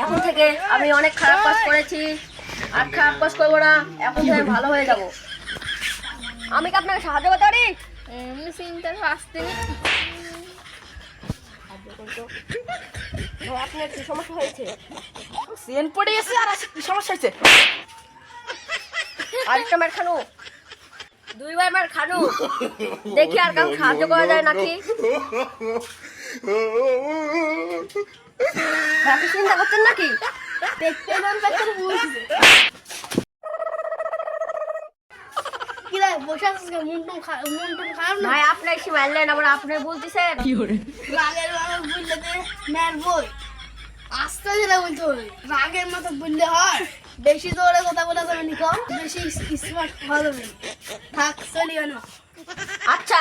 এখন থেকে আমি অনেক খারাপ কাজ করেছি। আর খারাপ কাজ করব না এখন থেকে ভালো হয়ে যাব। আমি কি আপনাকে সাহায্য করতে পারি? আসতে আপনার কি সমস্যা হয়েছে? সেন পড়ে গেছে আর কি সমস্যা হয়েছে? আরেকটা মার খানু। দুইবার মার খানু। দেখি আর কাউকে সাহায্য করা যায় নাকি? চিন্তা করছেন নাকি? দেখতে নাম বুঝছে। কি বসে আছিস কেন? মন টন খা- মন টন খারাপ না? ভাই আপনি এসে মারলেন আবার আপনি বলতেছেন। রাগের মাথা দে ম্যার বই। আস্তে ধীরে বলতে হবে রাগের মাথা বুঝলে হয়। বেশি জোরে কথা বলা যাবে নি কম বেশি স্মার্ট হওয়া যাবে থাক চলি কেন? আচ্ছা